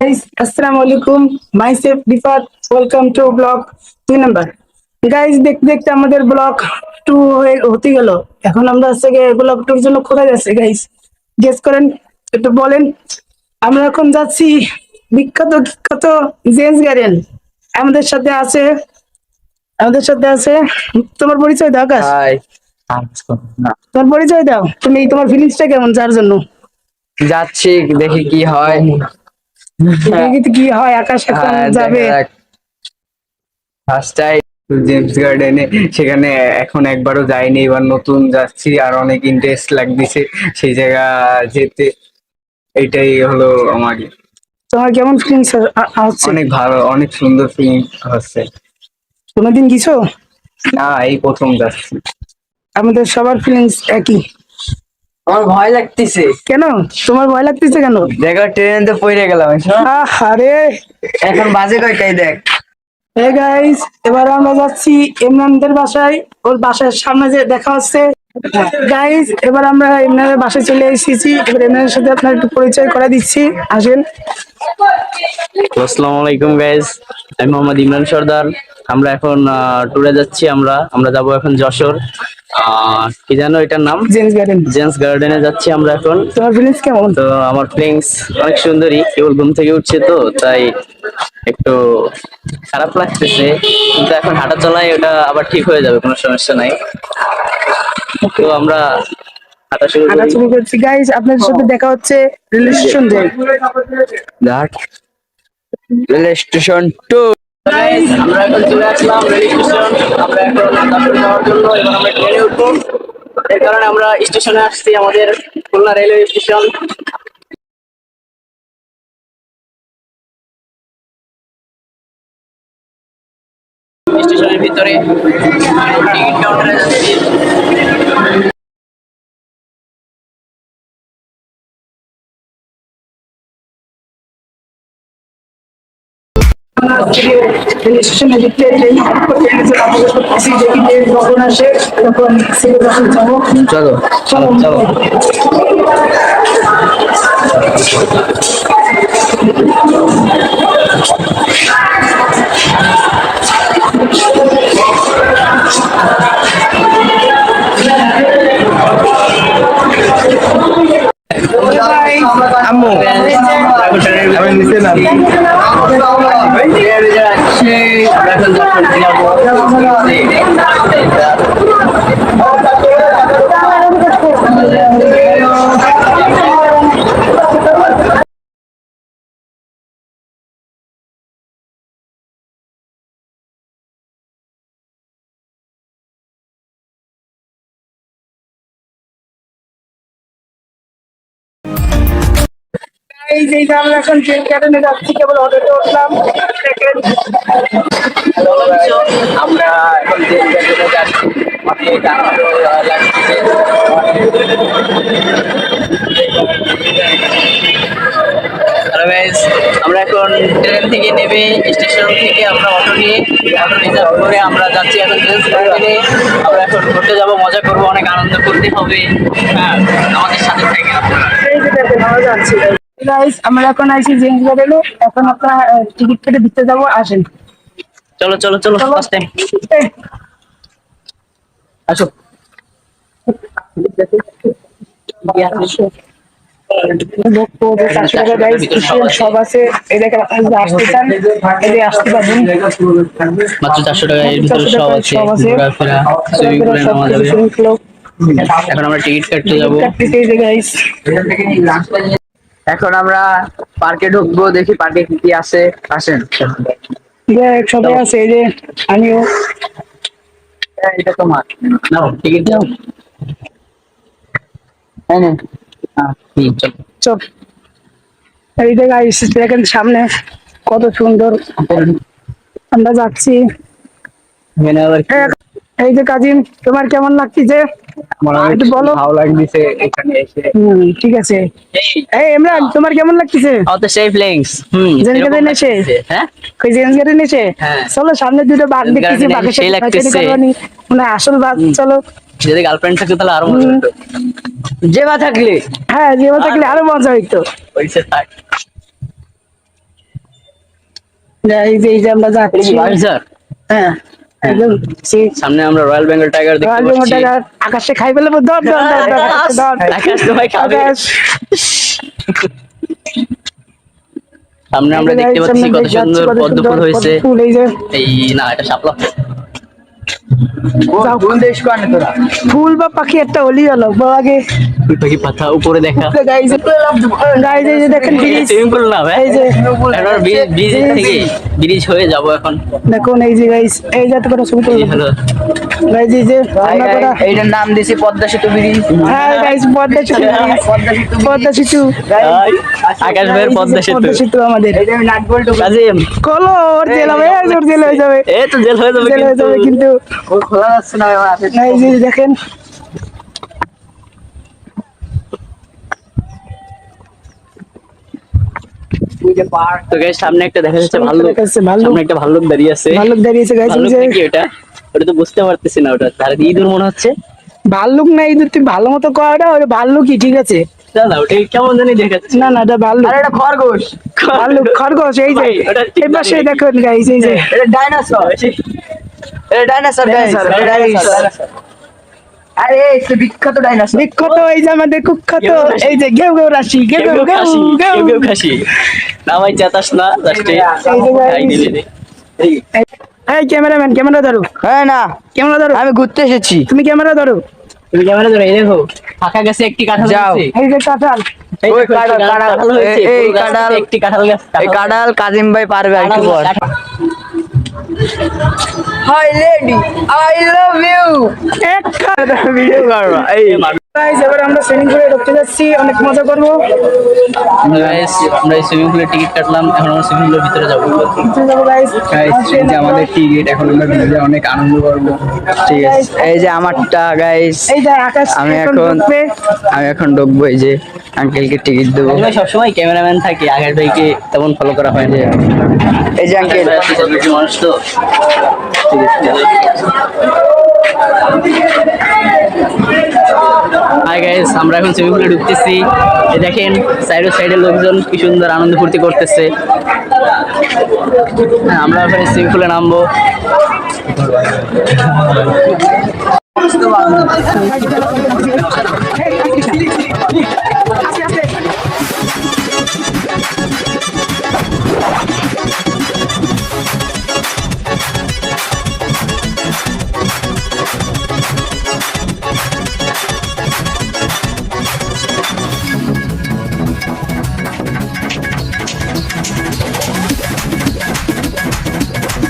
guys আসসালামু আলাইকুম myself Rifat welcome to blog দুই নাম্বার গাইস দেখতে দেখতে আমাদের ব্লগ টু হতে গেল। এখন আমরা হচ্ছে ব্লগ টুর জন্য কোথায় যাচ্ছি গেস করেন একটু বলেন। আমরা এখন যাচ্ছি বিখ্যাত বিখ্যাত জেন্স গার্ডেন আমাদের সাথে আছে আমাদের সাথে আছে তোমার পরিচয় দাও আকাশ তোমার পরিচয় দাও। তুমি তোমার ফিলিংসটা কেমন যার জন্য? যাচ্ছি দেখি কি হয়। কি হয়? আকাশ এখন হ্যাঁ, যাবে। ফার্স্ট টাইম জেমস গার্ডেনে সেখানে এখন একবারও যাইনি এবার নতুন যাচ্ছি আর অনেক ইন্টারেস্ট লাগতেছে সেই জায়গা যেতে। এটাই হলো আমার তোমার কেমন ফিলিংস হচ্ছে? অনেক ভালো অনেক সুন্দর ফিলিং হচ্ছে। কোনোদিন গেছো? না এই প্রথম যাচ্ছি। আমাদের সবার ফিলিংস একই। আমার ভয় লাগতেছে। কেন? তোমার ভয় লাগতেছে কেন? দেখো ট্রেনে পড়ে গেলাম আরে এখন বাজে কয়টাই দেখ? হে গাইস এবার আমরা যাচ্ছি ইমরানদের বাসায়। ওর বাসার সামনে যে দেখা হচ্ছে। গাইস এবার আমরা ইমরানের বাসায় চলে এসেছি। এবার ইমরানের সাথে আপনার একটু পরিচয় করে দিচ্ছি। আসেন। আসসালামু আলাইকুম গাইজ আমি মোহাম্মদ ইমরান সর্দার। আমরা এখন ট্যুরে যাচ্ছি আমরা। আমরা যাব এখন যশোর। কি জানো এটার নাম? জেন্স গার্ডেন জেন্টস গার্ডেনে যাচ্ছি আমরা এখন। তোমার ফিলিংস কেমন? তো আমার ফিলিংস অনেক সুন্দরী কেবল ঘুম থেকে উঠছে তো তাই একটু খারাপ লাগতেছে। কিন্তু এখন হাঁটা চলায় ওটা আবার ঠিক হয়ে যাবে কোনো সমস্যা নাই। তো আমরা হাঁটা শুরু হাঁটা শুরু করছি। গাইস আপনাদের সাথে দেখা হচ্ছে rail station rail station to আমরা এখন চলে আসলাম রেল স্টেশন। আমরা যাওয়ার জন্য এবং আমরা ট্রেনে উঠবো। এর কারণে আমরা স্টেশনে আসছি আমাদের খুলনা রেলওয়ে স্টেশন। স্টেশনের ভিতরে টিকিট স্টেশনে যেতে ট্রেন দেখি কখন আসে তখন যাব চলো চলো চলো। আম্মু আমি নিচে না আমরা এখন এই যে আমরা এখন ট্রেন ক্যারেনে যাচ্ছি কেবল অটোতে উঠলাম। দেখেন। আমরা এখন যে জায়গায় যাচ্ছি অনেক আনন্দ লাগছে আমরা এখন ট্রেন থেকে নেমে স্টেশন থেকে আমরা অটো নিয়ে অটো রিজার্ভ করে আমরা যাচ্ছি এখন গার্ডেনে আমরা এখন ঘুরতে যাব মজা করব অনেক আনন্দ করতে হবে। হ্যাঁ আমাদের সাথে থেকে আপনারা। আমরা গাইস আমরা এখন আইছি জেন্স গার্ডেনে এখন আপনারা টিকিট কেটে দিতে যাব আসেন। চলো চলো চলো ফার্স্ট টাইম আসো সব আছে এই। দেখেন আপনারা আসতে চান যে আসতে পারবেন মাত্র চারশো টাকা এর ভিতরে সব আছে। ঘোরাফেরা সুইমিং পুলে নামা যাবে। এখন আমরা টিকিট কাটতে যাব। এখন আমরা পার্কে ঢুকবো দেখি পার্কে কি কি আছে। আসেন। দেখ সবাই আছে এই যে আমিও। এটা তোমার। নাও টিকিট দাও হ্যাঁ চলো। চল। এই যে গাইস দেখেন সামনে কত সুন্দর। আমরা যাচ্ছি? এই- যে কাজিন তোমার কেমন লাগতেছে ভালো লাগছে এখানে এসে। ঠিক আছে। এই। ইমরান তোমার কেমন লাগতেছে? আমার সেই ফিলিংস হুম জেন এরকম গার্ডেন এসে? লাগতেছে, হ্যাঁ? কই জেন্স গার্ডেন হ্যাঁ। চলো সামনে দুটো বাঘ দেখতেছি বাঘের সাথে লাগতেছে। পাইচারি মানে আসল বাঘ চলো। যদি গার্লফ্রেন্ড থাকতো তাহলে আরও মজা হতো যেবা থাকলে। হ্যাঁ জীবন থাকলে আরও মজা হইতো। ওইসে থাক। এই যে আমরা যাচ্ছি। হ্যাঁ। সামনে আমরা রয়্যাল বেঙ্গল টাইগার দেখতে পাচ্ছি। আকাশে খাই ফেলে দর দর দর দর আকাশ তো ভাই খাবে। সামনে আমরা দেখতে পাচ্ছি কত সুন্দর পদ্ম ফুল হয়েছে। এই না এটা শাপলা। ফুল বা পাখি একটা হলি। গেল আগে। পাখি পাতা উপরে দেখা। গাইজ গাইজ এই যে দেখেন ব্রিজ। সুইমিং পুল না ভাই। এই যে এখন ব্রিজ থেকে ব্রিজ হয়ে যাব এখন। দেখুন এই যে গাইজ এই যাতে করে ছবি এই তুলবো গাইজ এই যে আমরা এইটার নাম দিছি পদ্মা সেতু ব্রিজ। হ্যাঁ গাইজ পদ্মা সেতু পদ্মা সেতু আকাশ ভাইয়ের পদ্মা সেতু। পদ্মা সেতু আমাদের। আমি কাজিম কলো ওর জেল হবে ওর জেল হয়ে যাবে। এই তো জেল হয়ে যাবে জেল হয়ে যাবে কিন্তু। কিন্তু খোলা যাচ্ছে না এই যে দেখেন তো গাইস সামনে একটা দেখা যাচ্ছে ভাল্লুক। দেখা যাচ্ছে ভাল্লুক। সামনে একটা ভাল্লুক দাঁড়িয়ে আছে। ভাল্লুক দাঁড়িয়েছে গাইজ ভাল্লুক নাকি ওটা? ওটা তো বুঝতে পারতেছি না ওটা। তার ইঁদুর মনে হচ্ছে? ভাল্লুক না এই তুই ভালো মতো করাটা ওটা ভাল্লুকই ঠিক আছে। না না ওটা কেমন জানি দেখাচ্ছে। না না এটা ভাল্লুক। আরে এটা খরগোশ। ভাল্লুক খরগোশ এই যে। ওটা এই পাশে দেখুন গাইজ এই যে। এটা ডাইনোসর। এটা ডাইনোসর Dinosaur, ডাইনোসর। আরে তো বিখ্যাত ডাইনোসর। বিখ্যাত এই যে আমাদের কুখ্যাত এই যে গেউ গেউ রাশি গেউ গেউ খাসি গেউ গেউ খাসি। না ভাই চেতাস না লাস্টে এই এই। এই ক্যামেরাম্যান ক্যামেরা ধরো। হ্যাঁ না ক্যামেরা ধরো। আমি ঘুরতে এসেছি। তুমি ক্যামেরা ধরো। তুমি ক্যামেরা ধরে এই দেখো ফাঁকা গেছে একটি কাঁঠাল যাও। এই যে কাঁঠাল। কাঁঠাল, কাঁঠাল কাঁঠাল, কাজিম ভাই পারবে আর কাঁঠাল- hi lady I love you একটা ভিডিও করবা এই গাইজ এবার আমরা সুইমিং পুলে ঢুকতে যাচ্ছি। অনেক মজা করব। Guys, আমরা এই সুইমিং পুলের টিকিট কাটলাম। এখন আমরা সুইমিং পুলের ভিতরে যাব। যাব গাইজ এই যে আমাদের টিকিট এখন আমরা ভিজে অনেক আনন্দ করব। ঠিক আছে। এই যে আমারটা গাইস এই যে আকাশ আমি এখন আমি এখন ঢুকবো এই যে। আঙ্কেলকে টিকিট দেবো। সবসময় ক্যামেরাম্যান থাকি আগের ভাইকে তেমন ফলো করা হয় না। এই যে আঙ্কেল মানুষ তো। হাই গাইস আমরা এখন সুইমিং পুলে ঢুকতেছি। দেখেন সাইডে সাইডে লোকজন কি সুন্দর আনন্দ ফুর্তি করতেছে। হ্যাঁ আমরা ওখানে সুইমিং পুলে নামবো।